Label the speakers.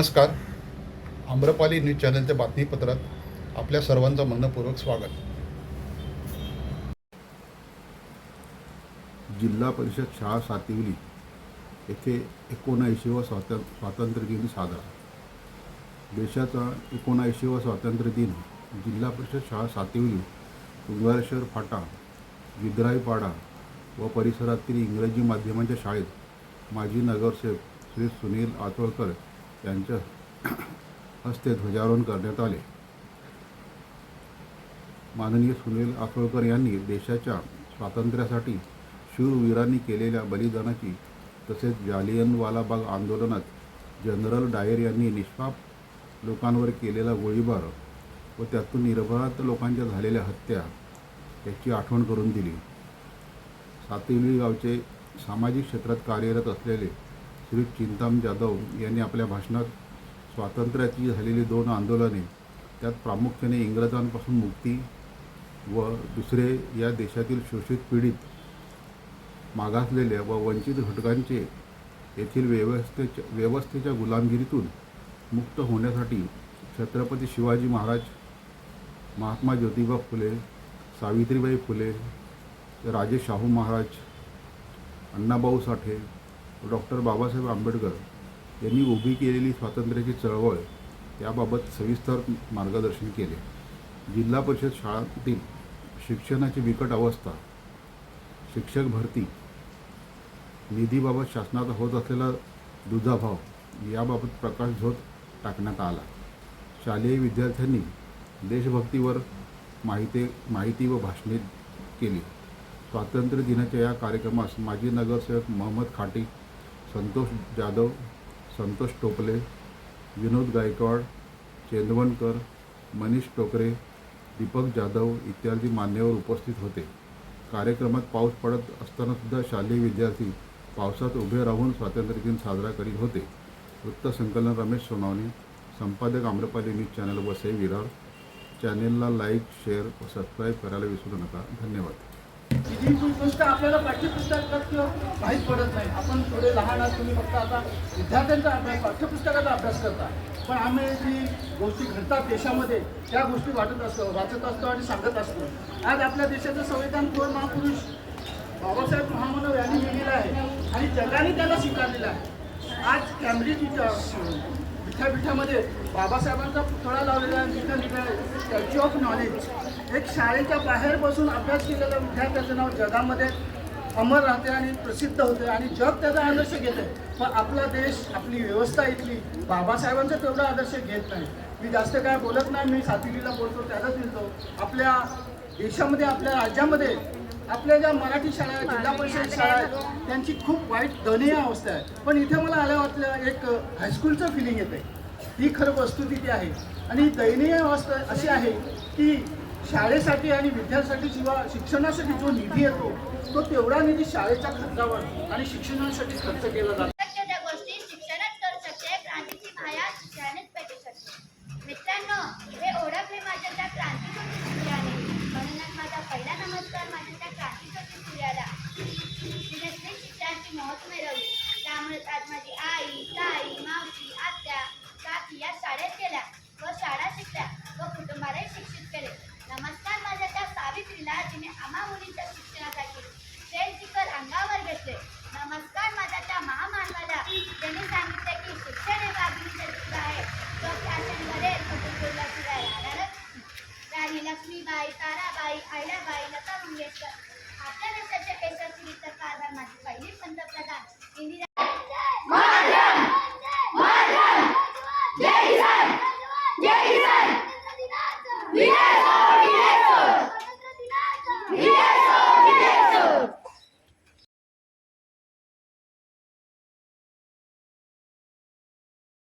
Speaker 1: नमस्कार. आम्रपाली न्यूज चॅनलच्या बातमीपत्रात आपल्या सर्वांचं मनपूर्वक स्वागत. जिल्हा परिषद शाळा सातिवली येथे एकोणऐंशीवा स्वातं स्वातंत्र्य दिन साजरा. देशाचा एकोणऐंशीवा स्वातंत्र्य दिन जिल्हा परिषद शाळा सातिवली उंगारेश्वर फाटा विद्राईपाडा व परिसरातील इंग्रजी माध्यमांच्या शाळेत माजी नगरसेवक श्री सुनील आचोळकर त्यांच्या हस्ते ध्वजारोहण करण्यात आले. माननीय सुनील आचोळकर यांनी देशाच्या स्वातंत्र्यासाठी शूरवीरांनी केलेल्या बलिदानाची तसेच जालियनवाला बाग आंदोलनात जनरल डायर यांनी निष्पाप लोकांवर केलेला गोळीबार व त्यातून निर्भयात लोकांच्या झालेल्या हत्या याची आठवण करून दिली. सातिवली गावचे सामाजिक क्षेत्रात कार्यरत असलेले श्री चिंताम जाधव यांनी आपल्या भाषणात स्वातंत्र्याची झालेली दोन आंदोलने त्यात प्रामुख्याने इंग्रजांपासून मुक्ती व दुसरे या देशातील शोषित पीडित मागासलेल्या व वंचित घटकांचे येथील व्यवस्थेच्या व्यवस्थेच्या गुलामगिरीतून मुक्त होण्यासाठी छत्रपती शिवाजी महाराज महात्मा ज्योतिबा फुले सावित्रीबाई फुले राजे शाहू महाराज अण्णाभाऊ साठे डॉक्टर बाबासाहेब आंबेडकर यांनी उभी केलेली स्वातंत्र्याची चळवळ याबाबत सविस्तर मार्गदर्शन केले. जिल्हा परिषद शाळांतील शिक्षणाची बिकट अवस्था शिक्षक भरती निधीबाबत शासनाचा होत असलेला दुधाभाव याबाबत प्रकाश झोत टाकण्यात आला. शालेय विद्यार्थ्यांनी देशभक्तीवर माहिती माहिती व भाषणे केली. स्वातंत्र्य दिनाच्या या कार्यक्रमास माजी नगरसेवक मोहम्मद खाटी संतोष जाधव संतोष टोपले विनोद गायकवाड चेंदवणकर मनीष टोकरे दीपक जाधव इत्यादी मान्यवर उपस्थित होते. कार्यक्रमात पाऊस पडत असतानासुद्धा शालेय विद्यार्थी पावसात उभे राहून स्वातंत्र्य दिन साजरा करीत होते. वृत्तसंकलन रमेश सोनावणे संपादक आम्रपाली न्यूज चॅनल वसई विरार. चॅनेलला लाईक शेअर व सबस्क्राईब करायला विसरू नका. धन्यवाद.
Speaker 2: ही गोष्ट आपल्याला पाठ्यपुस्तकात किंवा माहीत पडत नाही. आपण थोडे लहान आहात तुम्ही फक्त आता विद्यार्थ्यांचा अभ्यास पाठ्यपुस्तकाचा अभ्यास करता. पण आम्ही जी गोष्टी घडतात देशामध्ये त्या गोष्टी वाटत असतो वाचत असतो आणि सांगत असतो. आज आपल्या देशाचं संविधान थोर महापुरुष बाबासाहेब महामानव यांनी लिहिलेलं आहे आणि जगाने त्याला स्वीकारलेलं आहे. आज कॅम्ब्रिज विद्यापीठामध्ये बाबासाहेबांचा पुतळा लावलेला आहे. तिथं आहे स्टॅच्यू ऑफ नॉलेज एक शाळेच्या बाहेर बसून अभ्यास केलेल्या विद्यार्थ्याचं नाव जगामध्ये अमर राहते आणि प्रसिद्ध होते आणि जग त्याचा आदर्श घेते. पण आपला देश आपली व्यवस्था इथली बाबासाहेबांचा तेवढा आदर्श घेत नाही. मी जास्त काय बोलत नाही. मी सातिरीला बोलतो त्यालाच लिहितो. आपल्या देशामध्ये आपल्या राज्यामध्ये आपल्या ज्या मराठी शाळा आहेत जिल्हा परिषद शाळा आहेत त्यांची खूप वाईट दयनीय अवस्था आहे. पण इथे मला आल्या वाटलं एक हायस्कूलचं फिलिंग येते ही खरं वस्तुस्थिती आहे. आणि दयनीय अवस्था अशी आहे की शाळेसाठी आणि विद्यार्थ्यासाठी किंवा शिक्षणासाठी जो निधी येतो तो तेवढा निधी शाळेच्या खर्चावर आणि शिक्षणासाठी खर्च केला जातो.
Speaker 3: शिक्षणाची मिळवली. त्यामुळे आज माझी आई ताई मावशी आत्या काकी या शाळेत गेल्या व शाळा शिकल्या व कुटुंबालाही शिक्षित केले. नमस्कार माझ्या त्या सावित्रीला जिने आम्हा मुलींच्या शिक्षणासाठी सेल शिखर अंगावर घेतले. नमस्कार माझ्या त्या महामानवाला ज्यांनी सांगितले की शिक्षण हे वाघिणीचे सूत्र आहे. तो शासन करेल कुटुंबला राणी लक्ष्मीबाई ताराबाई आयलाबाई लता मंगेशकर आपल्या देशाच्या यशाची तर कारण माझे पहिले पंतप्रधान इंदिरा